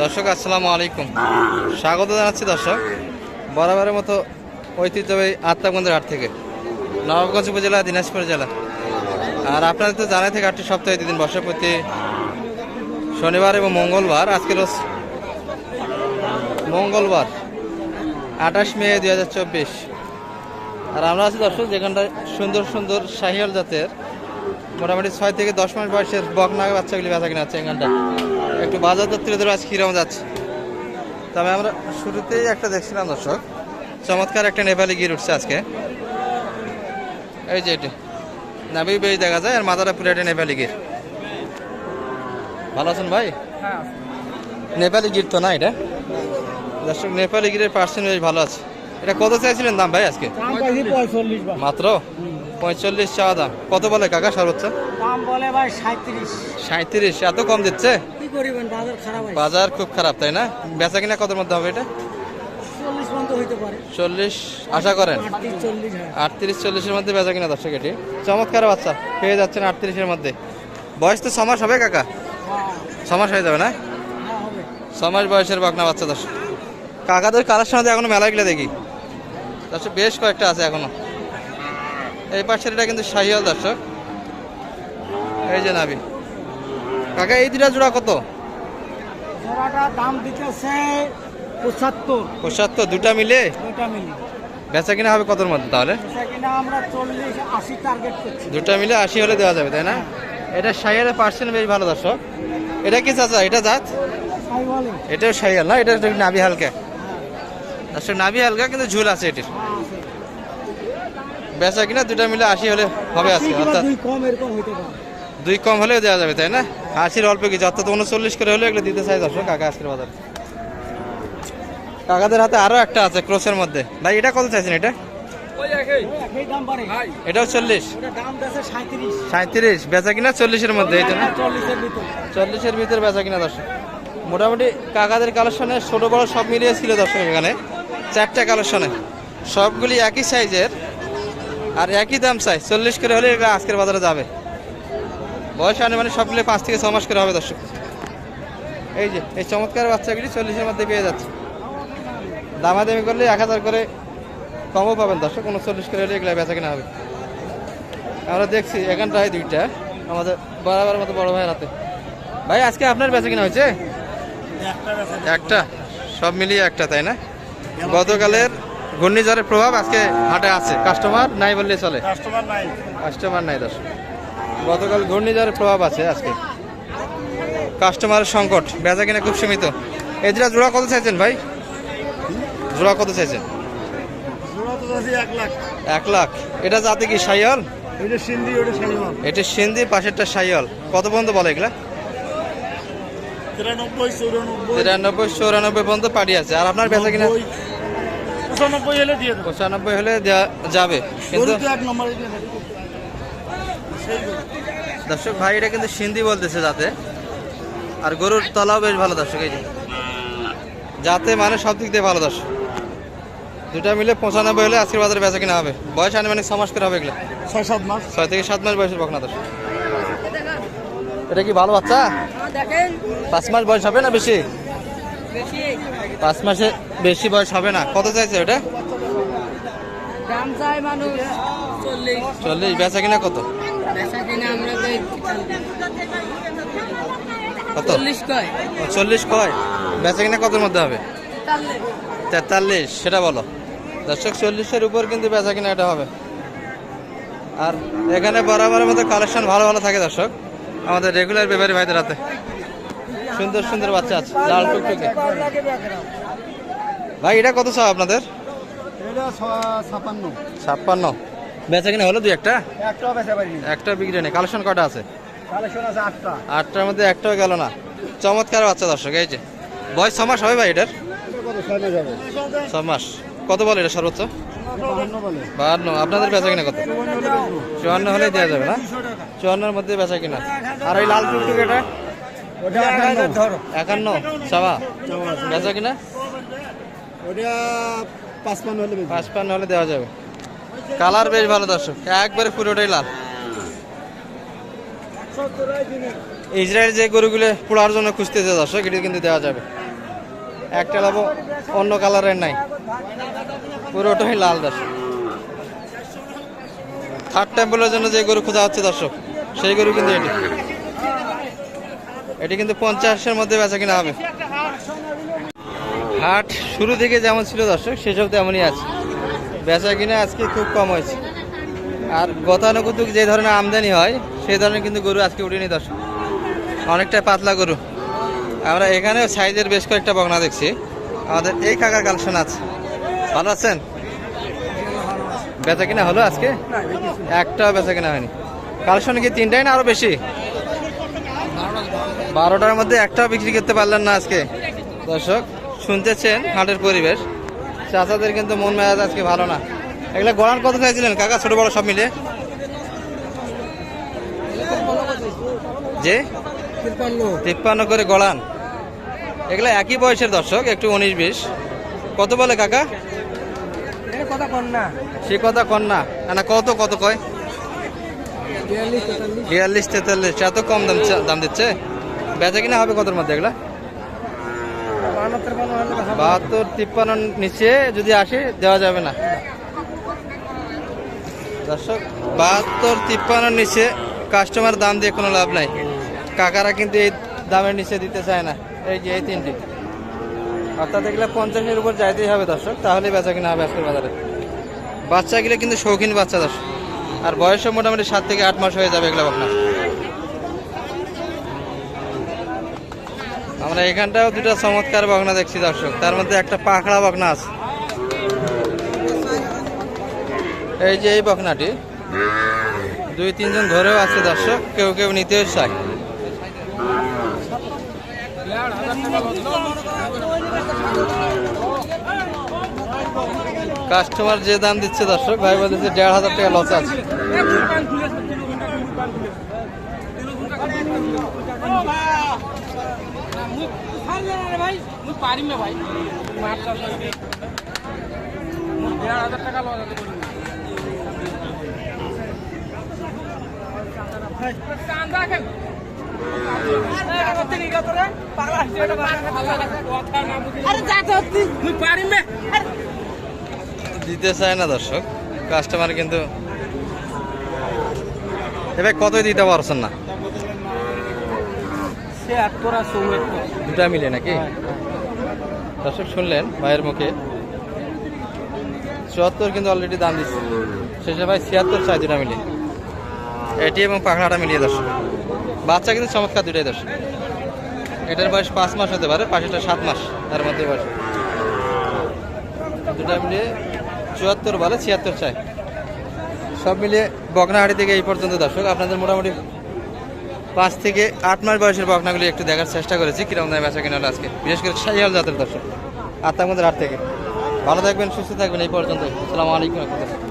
দর্শক, আসসালামু আলাইকুম। স্বাগত জানাচ্ছি দর্শক, বরাবরের মতো ঐতিহ্যবাহী আত্মাগঞ্জের হাট থেকে, নবাবগঞ্জ উপজেলা, দিনাজপুর জেলা। আর আপনাদের তো জানাই থেকে আটটি সপ্তাহে দুদিন বসে, প্রতি শনিবার এবং মঙ্গলবার। আজকে রোজ মঙ্গলবার, আঠাশ মে দুই হাজার চব্বিশ। আর আমরা আছি দর্শক, যেখানটায় সুন্দর সুন্দর শাহিয়াল জাতের মোটামুটি ছয় থেকে দশ মাস বয়সের বকনাগ বাচ্চাগুলি বেচা কিনা আছে এখানটা একটু বাজার দর তুলে ধরে আজ কিরম যাচ্ছে? তবে আমরা শুরুতেই একটা দেখছিলাম দর্শক চমৎকার একটা নেপালি গির উঠছে আজকে। এই যে এটি নাবি বেশ দেখা যায় আর মাথাটা পুরো একটা নেপালি গির। ভালো আছেন ভাই? নেপালি গির তো না এটা? দর্শক নেপালি গিরের পার্সেন্ট বেশ ভালো আছে। এটা কত চাইছিলেন দাম ভাই আজকে? মাত্র? পঁয়তাল্লিশ চাওয়া দাম। কত বলে কাকা সর্বোচ্চ? দাম বলে ভাই সাঁত্রিশ সাঁত্রিশ এত কম দিচ্ছে? কি করিবেন বাজার খারাপ বাজার খুব খারাপ তাই না? বেচা কিনা কত মধ্যে হবে এটা? চল্লিশ আশা করেন? আটত্রিশ হ্যাঁ। আটত্রিশ চল্লিশের মধ্যে বেচা কিনা দর্শক এটি। চমৎকার বাচ্চা পেয়ে যাচ্ছেন আটত্রিশের মধ্যে। বয়স তো ছমাস হবে কাকা? হ্যাঁ, ছমাস হয়ে যাবে না? হ্যাঁ ছমাস বয়সের বাগনা বাচ্চা দর্শক। কাকাদের কালেকশন আছে এখনও মেলাগুলো দেখি। দর্শক বেশ কয়েকটা আছে এখনও। এই পাশের এটা কিন্তু শাহিয়াল দর্শক। এই যে নাবি। কাকা এই দুটা জোড়া কত? জোড়াটা দাম দিতেছে পঁচাত্তর। পঁচাত্তর দুটা মিলে? দুইটা মিলি। বেচা কিনা হবে কতর মধ্যে তাহলে? দুটা মিলে আশি হলে দেওয়া যাবে তাই না? এটা শাহিয়ালের পার্সেন্ট বেশ ভালো দর্শক। এটা কি চাচা? এটা জাত? এটাও শাহিয়াল না? এটা নাভি হালকা। দর্শক নাবি হালকা কিন্তু ঝুল আছে এটির। হ্যাঁ বেচা কিনা দুটা মিলে আশি হলে হবে আশি আজকে অর্থাৎ দুই কম হলেও দেওয়া যাবে তাই না? আশির অল্প কিছু অর্থাৎ উনচল্লিশ করে হলেও এগুলো দিতে চাই দর্শক কাকা আজকের বাজারে। কাকাদের হাতে আরও একটা আছে ক্রোসের মধ্যে। ভাই এটা কত চাইছেন এটা? ওই একই। দাম পারে এটাও চল্লিশ। সাঁত্রিশ বেচা কিনা চল্লিশের মধ্যে এই চল্লিশের ভিতর। ভিতরে বেচা কিনা দর্শক। মোটামুটি কাকাদের কালেকশনে ছোট বড় সব মিলিয়ে ছিল দর্শক এখানে। চারটা কালেকশনে। সবগুলি একই সাইজের। আর একই দাম চাই চল্লিশ করে হলে এগুলো আজকের বাজারে যাবে। বয়স মানে সবগুলি পাঁচ থেকে ছ মাস করে হবে দর্শক। এই যে এই চমৎকার বাচ্চাগুলি চল্লিশের মধ্যে পেয়ে যাচ্ছে। দামাদামি করলে এক হাজার করে কমও পাবেন দর্শক উনচল্লিশ করে হলে এগুলো বেচা কেনা হবে। আমরা দেখছি এখানটায় দুইটা আমাদের বরাবর মতো বড় ভাইয়ের হাতে। ভাই আজকে আপনার বেচা কিনা হয়েছে? একটা? সব মিলিয়ে একটা তাই না? গতকালের ঘূর্ণিঝড়ের প্রভাব আজকে হাটে আছে। কাস্টমার নাই বললে চলে। কাস্টমার নাই। কাস্টমার নাই দর্শক। গতকাল ঘূর্ণিঝড়ের প্রভাব আছে আজকে। কাস্টমারের সংকট বেচা কিনা খুব সীমিত। এদিরা জোড়া কত চাইছেন ভাই? জোড়া কত চাইছেন? এক লাখ। এটা যাতে কি সাইয়াল এটা সিন্ধি পাশেরটা সাইয়াল কত পর্যন্ত বলে এগুলা? তিরানব্বই চৌরানব্বই। তিরানব্বই চৌরানব্বই পর্যন্ত পাড়ি আছে। আর আপনার বেচা কিনা? পঁচানব্বই হলে দিয়ে দেবো। পঁচানব্বই হলে যাবে কিন্তু এক নম্বরে দিয়ে দেবো। সেই গরু। দর্শক ভাই এটা কিন্তু সিন্ধি বলতেছে যাতে আর গরুর তলাও বেশ ভালো দর্শক এই যে। যাতে মানে সব দিক দিয়ে ভালো দর্শক। দুটা মিলে পঁচানব্বই হলে আজকের বাজারে বেচা কিনা হবে। বয়স আনুমানিক ছ মাস করে হবে এগুলো। ছয় সাত মাস। ছয় থেকে সাত মাস বয়সের বকনা দর্শক। এটা কি ভালো বাচ্চা? পাঁচ মাস বয়স হবে না বেশি? পাঁচ মাসে বেশি বয়স হবে না। কত চাইছে ওটা? দাম চাই মানুষ চল্লিশ। বেচা কিনা কত? চল্লিশ কয়। বেচা কিনা কতর মধ্যে হবে? তেতাল্লিশ। সেটা বলো। দর্শক চল্লিশের উপর কিন্তু বেচা কিনা এটা হবে। আর এখানে বরাবরের মতো কালেকশন ভালো ভালো থাকে দর্শক। আমাদের রেগুলার ব্যাপারী ভাইদের হাতে। সুন্দর সুন্দর বাচ্চা আছে লাল টুকটুকে। ভাই এটা কত চাও আপনাদের? ছাপ্পান্ন। বেচা কিনা হলো দুই একটা? একটা বিক্রি নেই কালেকশন কটা আছে? আটটার মধ্যে একটাও গেল না। চমৎকার বাচ্চা দর্শক এই যে। বয়স ছ মাস হবে ভাই এটার? ছ মাস। কত বলে এটা সর্বোচ্চ? বাহান্ন আপনাদের বেচা কিনা কত? চুয়ান্ন হলে দেওয়া যাবে না? চুয়ান্নর মধ্যে বেচা কিনা। আর ওই লাল টুকটুক এটা? একান্ন। চাওয়া বেচা কিনা? ওটা পাঁচপান্ন হলে। পাঁচ পান্ন হলে দেওয়া যাবে। কালার বেশ ভালো দর্শক। একবারে পুরোটাই লাল। ইসরায়েল যে গরুগুলো পোড়ার জন্য খুঁজতেছে দর্শক এটা কিন্তু দেওয়া যাবে। একটা লাভ অন্য কালারের নাই। পুরোটাই লাল দর্শক। থার্ড টেম্পলের জন্য যে গরু খোঁজা হচ্ছে দর্শক সেই গরু কিন্তু এটি। এটি কিন্তু পঞ্চাশের মধ্যে বেচা কিনা হবে। হাট শুরু থেকে যেমন ছিল দর্শক, সেসব তেমনই আছে। বেচা কিনা আজকে খুব কম হয়েছে। আর গতানুগতিক যে ধরনের আমদানি হয়, সেই ধরনের কিন্তু গরু আজকে উঠেনি দর্শক। অনেকটা পাতলা গরু। আমরা এখানে সাইজের বেশ কয়েকটা বগনা দেখছি। আমাদের এই কাকার কালেকশন আছে। ভালো আছেন? বেচা কিনা হলো আজকে? একটাও বেচা কিনা হয়নি। কালেকশন কি তিনটাই না আরও বেশি? বারোটার মধ্যে একটাও বিক্রি করতে পারলেন না আজকে। দর্শক, শুনতেছেন হাটের পরিবেশ। চাচাদের কিন্তু মন মেজাজ আজকে ভালো না। এগুলো গড়ান কত চাইছিলেন কাকা, ছোট বড় সব মিলে যে? তিপ্পান্ন করে গড়ান এগুলা একই বয়সের দর্শক, একটু উনিশ, বিশ। কত বলে কাকা? কথা সে কথা কন না। না কত কত কয়? বিয়াল্লিশ, তেতাল্লিশ। এত কম দাম দাম দিচ্ছে? বেচা কিনা হবে কতর মধ্যে এগুলা? বাহাত্তর, তিপ্পান্ন নিচে যদি আসে, দেওয়া যাবে না। দর্শক, বাহাত্তর, তিপ্পান্ন নিচে কাস্টমার দাম দিয়ে কোনো লাভ নাই। কাকারা কিন্তু এই দামের নিচে দিতে চায় না। এই যে এই তিনটি। অর্থাৎ এগুলো পঞ্চাশের উপর যাইতেই হবে দর্শক তাহলে বেচা কিনা হবে আজকের বাজারে। বাচ্চাগুলো কিন্তু শৌখিন বাচ্চা দর্শক। আর বয়সও মোটামুটি সাত থেকে আট মাস হয়ে যাবে এগুলো আপনার আমরা এখানটাও দুটো চমৎকার বগনা দেখছি দর্শক। তার মধ্যে একটা পাখড়া বগনা আছে। এই যে এই বকনাটি দুই তিনজন ধরেও আছে দর্শক, কেউ কেউ নিতেও চায়। কাস্টমার যে দাম দিচ্ছে দর্শক, ভাই বলতেছে দেড় হাজার টাকা লস আছে। ভাই মুই পারিম না ভাই। দেড় হাজার টাকা লওয়া যাবে দিতে চায় না দর্শক কাস্টমার কিন্তু এবার কতই দিতে পারছেন না? দুটা মিলে নাকি? দর্শক শুনলেন ভাইয়ের মুখে। চুয়াত্তর কিন্তু অলরেডি দাম দিচ্ছে। শেষে ভাই ছিয়াত্তর চাই দুটা মিলে। এটি এবং পাখড়াটা মিলিয়ে দর্শক। বাচ্চা কিন্তু চমৎকার দুটাই দর্শক। এটার বয়স পাঁচ মাস হতে পারে পাশেটা সাত মাস তার মধ্যে বয়স। দুটা মিলিয়ে চুয়াত্তর বলে ছিয়াত্তর চাই। সব মিলিয়ে বকনাহাটি থেকে এই পর্যন্ত দর্শক। আপনাদের মোটামুটি পাঁচ থেকে আট মাস বয়সের বকনাগুলি একটু দেখার চেষ্টা করেছি, কীরকম দামে বেচা কেনা আজকে। বিশেষ করে সাইয়াল জাতের দর্শক। তার মধ্যে আট থেকে। ভালো থাকবেন, সুস্থ থাকবেন, এই পর্যন্ত আসসালামু আলাইকুম রহমতুল্লাহ।